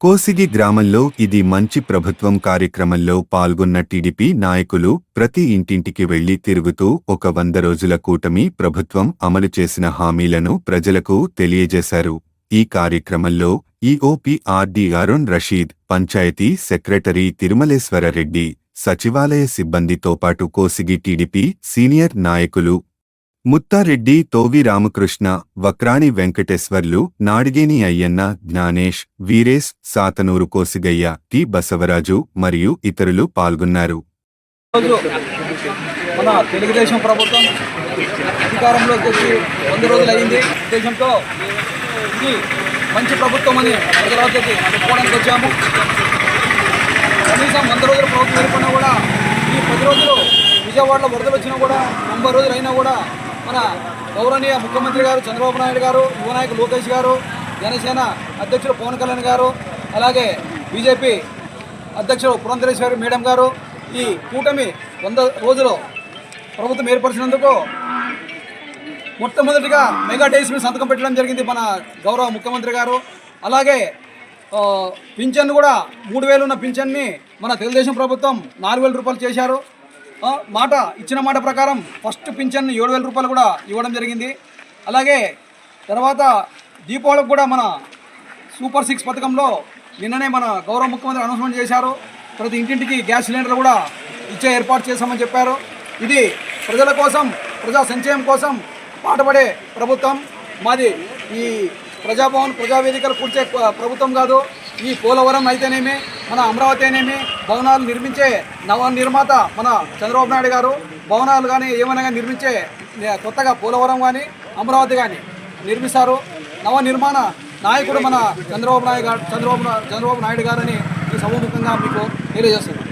కోసిగి గ్రామంలో ఇది మంచి ప్రభుత్వం కార్యక్రమంలో పాల్గొన్న టీడీపీ నాయకులు ప్రతి ఇంటింటికి వెళ్ళి తిరుగుతూ ఒక వంద రోజుల కూటమి ప్రభుత్వం అమలు చేసిన హామీలను ప్రజలకు తెలియజేశారు. ఈ కార్యక్రమంలో ఈఓపీఆర్డి అరుణ్ రషీద్ పంచాయతీ సెక్రటరీ తిరుమలేశ్వరరెడ్డి సచివాలయ సిబ్బందితో పాటు కోసిగి టీడీపీ సీనియర్ నాయకులు ముత్తారెడ్డి తోవి రామకృష్ణ వక్రాణి వెంకటేశ్వర్లు నాడిగేని అయ్యన్న జ్ఞానేష్ వీరేష్ సాతనూరు కోసిగయ్య టి బసవరాజు మరియు ఇతరులు పాల్గొన్నారు. మన తెలుగుదేశం ప్రభుత్వం అధికారంలోకి వచ్చి వంద రోజులు అయింది. ఉద్దేశంతో ఇది మంచి ప్రభుత్వం అని ప్రజల చెప్పుకోవడానికి వచ్చాము. కనీసం వంద రోజుల ప్రభుత్వం ఏర్పడినా కూడా ఈ పది రోజులు విజయవాడలో వరదలు వచ్చినా కూడా తొంభై రోజులు అయినా కూడా మన గౌరవనీయ ముఖ్యమంత్రి గారు చంద్రబాబు నాయుడు గారు యువనాయకు లోకేష్ గారు జనసేన అధ్యక్షుడు పవన్ కళ్యాణ్ గారు అలాగే బీజేపీ అధ్యక్షుడు పురంధరేశ్వరి మేడం గారు ఈ కూటమి వంద రోజులు ప్రభుత్వం ఏర్పరిచినందుకు మొట్టమొదటిగా మెగా డేస్ మీద సంతకం పెట్టడం జరిగింది మన గౌరవ ముఖ్యమంత్రి గారు. అలాగే పింఛన్ కూడా మూడు వేలు ఉన్న పింఛన్ని మన తెలుగుదేశం ప్రభుత్వం నాలుగు వేల రూపాయలు చేశారు. మాట ఇచ్చిన మాట ప్రకారం ఫస్ట్ పింఛన్ ఏడు వేల రూపాయలు కూడా ఇవ్వడం జరిగింది. అలాగే తర్వాత దీపావళికి కూడా మన సూపర్ సిక్స్ పథకంలో నిన్ననే మన గౌరవ ముఖ్యమంత్రి అనౌన్స్మెంట్ చేశారు. ప్రతి ఇంటింటికి గ్యాస్ సిలిండర్ కూడా ఇచ్చే ఏర్పాటు చేశామని చెప్పారు. ఇది ప్రజల కోసం ప్రజా సంక్షేమం కోసం పాటుపడే ప్రభుత్వం. మాది ఈ ప్రజాభవన్ ప్రజావేదికలు కూర్చే ప్రభుత్వం కాదు. ఈ పోలవరం అయితేనేమి మన అమరావతి అనేమి భవనాలు నిర్మించే నవ నిర్మాత మన చంద్రబాబు నాయుడు గారు భవనాలు కానీ ఏమైనా కానీ నిర్మించే కొత్తగా పోలవరం కానీ అమరావతి కానీ నిర్మిస్తారు. నవ నిర్మాణ నాయకుడు మన చంద్రబాబు నాయుడు గారు చంద్రబాబు చంద్రబాబు నాయుడు గారని ఈ సభముఖంగా మీకు తెలియజేస్తున్నాను.